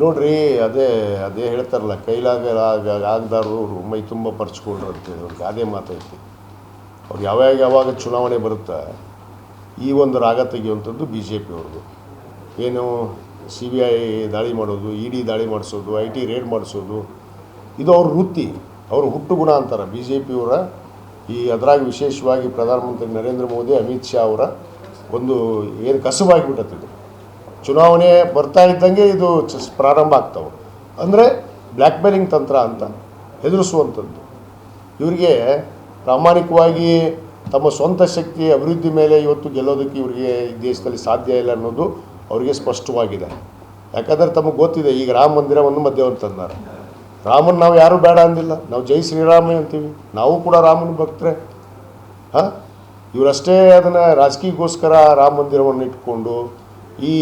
ನೋಡ್ರಿ, ಅದೇ ಅದೇ ಹೇಳ್ತಾರಲ್ಲ, ಕೈಲಾಗ ಆಗದಾರರು ಮೈ ತುಂಬ ಪರ್ಚ್ಕೊಂಡ್ರು ಅಂತೇಳಿ ಅವ್ರಿಗೆ ಅದೇ ಮಾತೈತಿ. ಅವ್ರು ಯಾವಾಗ ಯಾವಾಗ ಚುನಾವಣೆ ಬರುತ್ತಾ, ಈ ಒಂದು ರಾಗ ತೆಗೆಯುವಂಥದ್ದು ಬಿ ಜೆ ಪಿಯವ್ರದ್ದು ಏನು ಸಿ ಬಿ ಐ ದಾಳಿ ಮಾಡೋದು ಇ ಡಿ ದಾಳಿ ಮಾಡಿಸೋದು ಐ ಟಿ ರೇಡ್ ಮಾಡಿಸೋದು, ಇದು ಅವ್ರ ವೃತ್ತಿ, ಅವ್ರ ಹುಟ್ಟು ಗುಣ ಅಂತಾರೆ ಬಿ ಜೆ ಪಿಯವರ ಈ ಅದರಾಗ ವಿಶೇಷವಾಗಿ ಪ್ರಧಾನಮಂತ್ರಿ ನರೇಂದ್ರ ಮೋದಿ, ಅಮಿತ್ ಶಾ ಅವರ ಒಂದು ಏನು ಕಸುಬಾಗಿಬಿಟ್ಟತ್ತಿದು ಚುನಾವಣೆ ಬರ್ತಾ ಇದ್ದಂಗೆ ಇದು ಪ್ರಾರಂಭ ಆಗ್ತವೆ. ಅಂದರೆ ಬ್ಲ್ಯಾಕ್ ಮೇಲಿಂಗ್ ತಂತ್ರ ಅಂತ ಹೆದರಿಸುವಂಥದ್ದು. ಇವರಿಗೆ ಪ್ರಾಮಾಣಿಕವಾಗಿ ತಮ್ಮ ಸ್ವಂತ ಶಕ್ತಿ ಅಭಿವೃದ್ಧಿ ಮೇಲೆ ಇವತ್ತು ಗೆಲ್ಲೋದಕ್ಕೆ ಇವರಿಗೆ ಈ ದೇಶದಲ್ಲಿ ಸಾಧ್ಯ ಇಲ್ಲ ಅನ್ನೋದು ಅವರಿಗೆ ಸ್ಪಷ್ಟವಾಗಿದೆ. ಯಾಕಂದರೆ ತಮಗೆ ಗೊತ್ತಿದೆ, ಈಗ ರಾಮ ಮಂದಿರವನ್ನು ಮಧ್ಯವನ್ನು ತಂದಾರೆ. ರಾಮನ್ ನಾವು ಯಾರೂ ಬೇಡ ಅಂದಿಲ್ಲ. ನಾವು ಜೈ ಶ್ರೀರಾಮ ಅಂತೀವಿ. ನಾವು ಕೂಡ ರಾಮನ ಭಕ್ತರೆ. ಹಾಂ? ಇವರಷ್ಟೇ ಅದನ್ನು ರಾಜಕೀಯಗೋಸ್ಕರ ರಾಮ ಮಂದಿರವನ್ನು ಇಟ್ಕೊಂಡು ಈ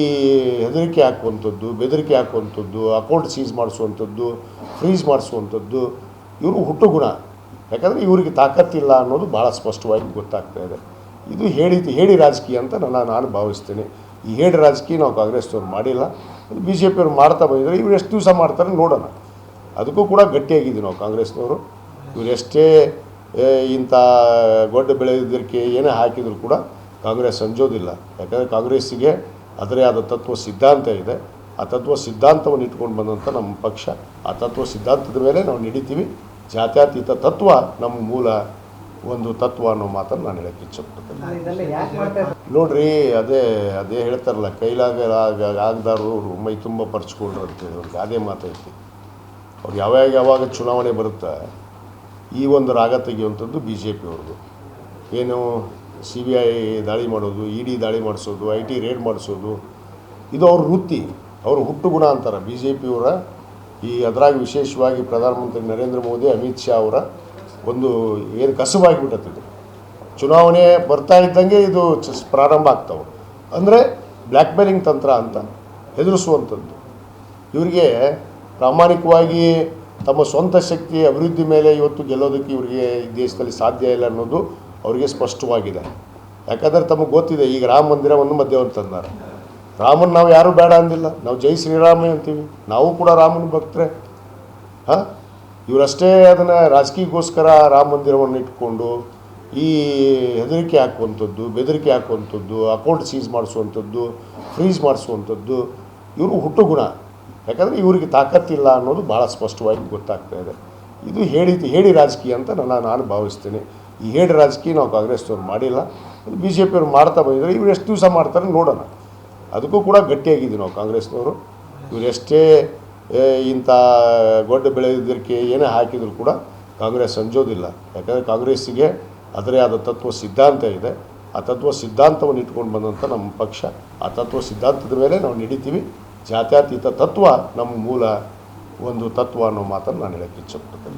ಹೆದರಿಕೆ ಹಾಕುವಂಥದ್ದು, ಬೆದರಿಕೆ ಹಾಕುವಂಥದ್ದು ಅಕೌಂಟ್ ಸೀಸ್ ಮಾಡಿಸುವಂಥದ್ದು ಫ್ರೀಸ್ ಮಾಡಿಸುವಂಥದ್ದು, ಇವರು ಹುಟ್ಟು ಗುಣ ಯಾಕಂದರೆ ಇವರಿಗೆ ತಾಕತ್ತಿಲ್ಲ ಅನ್ನೋದು ಭಾಳ ಸ್ಪಷ್ಟವಾಗಿ ಗೊತ್ತಾಗ್ತಾ ಇದೆ. ಇದು ಹೇಳಿ ಹೇಳಿ ರಾಜಕೀಯ ಅಂತ ನನ್ನ, ನಾನು ಭಾವಿಸ್ತೇನೆ. ಈ ಹೇಳಿ ರಾಜಕೀಯ ನಾವು ಕಾಂಗ್ರೆಸ್ನವ್ರು ಮಾಡಿಲ್ಲ. ಬಿ ಜೆ ಪಿಯವ್ರು ಮಾಡ್ತಾ ಬಂದಿದ್ದಾರೆ. ಇವ್ರು ಎಷ್ಟು ದಿವಸ ಮಾಡ್ತಾರೆ ನೋಡೋಣ. ಅದಕ್ಕೂ ಕೂಡ ಗಟ್ಟಿಯಾಗಿದ್ದೀವಿ ನಾವು ಕಾಂಗ್ರೆಸ್ನವರು. ಇವ್ರು ಎಷ್ಟೇ ಇಂಥ ಗೊಡ್ಡ ಬೆಳೆದಿದ್ದಕ್ಕೆ ಏನೇ ಹಾಕಿದರೂ ಕೂಡ ಕಾಂಗ್ರೆಸ್ ಅಂಜೋದಿಲ್ಲ. ಯಾಕಂದರೆ ಕಾಂಗ್ರೆಸ್ಸಿಗೆ ಅದರೇ ಆದ ತತ್ವ ಸಿದ್ಧಾಂತ ಇದೆ. ಆ ತತ್ವ ಸಿದ್ಧಾಂತವನ್ನು ಇಟ್ಕೊಂಡು ಬಂದಂಥ ನಮ್ಮ ಪಕ್ಷ ಆ ತತ್ವ ಸಿದ್ಧಾಂತದ ಮೇಲೆ ನಾವು ನಡೀತೀವಿ. ಜಾತ್ಯತೀತ ತತ್ವ ನಮ್ಮ ಮೂಲ ಒಂದು ತತ್ವ ಅನ್ನೋ ಮಾತನ್ನು ನಾನು ಹೇಳಕ್ಕೆ ಇಚ್ಛಪಡ್ತೇನೆ. ನೋಡ್ರಿ ಅದೇ ಅದೇ ಹೇಳ್ತಾರಲ್ಲ ಕೈಲಾಗ ಆಗದಾರರು ಮೈ ತುಂಬ ಪರ್ಚ್ಕೊಂಡ್ರು ಅಂತೇಳಿ ಅವ್ರಿಗೆ ಅದೇ ಮಾತೈತಿ ಅವ್ರು ಯಾವಾಗ ಯಾವಾಗ ಚುನಾವಣೆ ಬರುತ್ತೆ ಈ ಒಂದು ರಾಗ ತೆಗೆಯುವಂಥದ್ದು ಬಿ ಜೆ ಪಿಯವ್ರದ್ದು ಏನು? ಸಿ ಬಿ ಐ ದಾಳಿ ಮಾಡೋದು, ಇ ಡಿ ದಾಳಿ ಮಾಡಿಸೋದು, ಐ ಟಿ ರೇಡ್ ಮಾಡಿಸೋದು, ಇದು ಅವ್ರ ವೃತ್ತಿ. ಅವರು ಹುಟ್ಟು ಗುಣ ಅಂತಾರೆ. ಬಿ ಜೆ ಪಿಯವರ ಈ ಅದರಾಗ ವಿಶೇಷವಾಗಿ ಪ್ರಧಾನಮಂತ್ರಿ ನರೇಂದ್ರ ಮೋದಿ, ಅಮಿತ್ ಶಾ ಅವರ ಒಂದು ಏನು ಕಸುಬಾಗಿಬಿಟ್ಟತ್ತಿದು ಚುನಾವಣೆ ಬರ್ತಾ ಇದ್ದಂಗೆ ಇದು ಪ್ರಾರಂಭ ಆಗ್ತಾವೆ. ಅಂದರೆ ಬ್ಲ್ಯಾಕ್ ಮೇಲಿಂಗ್ ತಂತ್ರ ಅಂತ ಹೆದರಿಸುವಂಥದ್ದು. ಇವರಿಗೆ ಪ್ರಾಮಾಣಿಕವಾಗಿ ತಮ್ಮ ಸ್ವಂತ ಶಕ್ತಿ, ಅಭಿವೃದ್ಧಿ ಮೇಲೆ ಇವತ್ತು ಗೆಲ್ಲೋದಕ್ಕೆ ಇವರಿಗೆ ದೇಶದಲ್ಲಿ ಸಾಧ್ಯ ಇಲ್ಲ ಅನ್ನೋದು ಅವರಿಗೆ ಸ್ಪಷ್ಟವಾಗಿದೆ. ಯಾಕಂದರೆ ತಮಗೆ ಗೊತ್ತಿದೆ, ಈಗ ರಾಮ ಮಂದಿರವನ್ನು ಮಧ್ಯವನ್ನು ತಂದಾರೆ. ರಾಮನ ನಾವು ಯಾರೂ ಬೇಡ ಅಂದಿಲ್ಲ. ನಾವು ಜೈ ಶ್ರೀರಾಮ ಅಂತೀವಿ. ನಾವು ಕೂಡ ರಾಮನ ಭಕ್ತರೆ. ಹಾಂ? ಇವರಷ್ಟೇ ಅದನ್ನು ರಾಜಕೀಯಕ್ಕೋಸ್ಕರ ರಾಮ ಮಂದಿರವನ್ನು ಇಟ್ಕೊಂಡು, ಈ ಹೆದರಿಕೆ ಹಾಕುವಂಥದ್ದು, ಬೆದರಿಕೆ ಹಾಕುವಂಥದ್ದು, ಅಕೌಂಟ್ ಸೀಸ್ ಮಾಡಿಸುವಂಥದ್ದು ಫ್ರೀಸ್ ಮಾಡಿಸುವಂಥದ್ದು, ಇವರು ಹುಟ್ಟು ಗುಣ ಯಾಕಂದರೆ ಇವರಿಗೆ ತಾಕತ್ತಿಲ್ಲ ಅನ್ನೋದು ಭಾಳ ಸ್ಪಷ್ಟವಾಗಿ ಗೊತ್ತಾಗ್ತಾ ಇದೆ. ಇದು ಹೇಳಿ ಹೇಳಿ ರಾಜಕೀಯ ಅಂತ ನಾನು ನಾನು ಭಾವಿಸ್ತೇನೆ. ಈ ಹೇಳಿ ರಾಜಕೀಯ ನಾವು ಕಾಂಗ್ರೆಸ್ನವ್ರು ಮಾಡಿಲ್ಲ. ಬಿ ಜೆ ಪಿಯವ್ರು ಮಾಡ್ತಾ ಬಂದಿದ್ದಾರೆ. ಇವ್ರು ಎಷ್ಟು ದಿವಸ ಮಾಡ್ತಾರೆ ನೋಡೋಣ. ಅದಕ್ಕೂ ಕೂಡ ಗಟ್ಟಿಯಾಗಿದ್ದೀವಿ ನಾವು ಕಾಂಗ್ರೆಸ್ನವರು. ಇವರೆಷ್ಟೇ ಇಂಥ ಗೊಡ್ಡ ಬೆಳೆದಿದ್ದಕ್ಕೆ ಏನೇ ಹಾಕಿದರೂ ಕೂಡ ಕಾಂಗ್ರೆಸ್ ಅಂಜೋದಿಲ್ಲ ಯಾಕಂದರೆ ಕಾಂಗ್ರೆಸ್ಸಿಗೆ ಅದರೇ ಆದ ತತ್ವ ಸಿದ್ಧಾಂತ ಇದೆ. ಆ ತತ್ವ ಸಿದ್ಧಾಂತವನ್ನು ಇಟ್ಕೊಂಡು ಬಂದಂಥ ನಮ್ಮ ಪಕ್ಷ. ಆ ತತ್ವ ಸಿದ್ಧಾಂತದ ಮೇಲೆ ನಾವು ನಡೀತೀವಿ. ಜಾತ್ಯತೀತ ತತ್ವ ನಮ್ಮ ಮೂಲ ಒಂದು ತತ್ವ ಅನ್ನೋ ಮಾತನ್ನು ನಾನು ಹೇಳಕ್ಕೆ ಇಚ್ಛಪಡ್ತೇನೆ.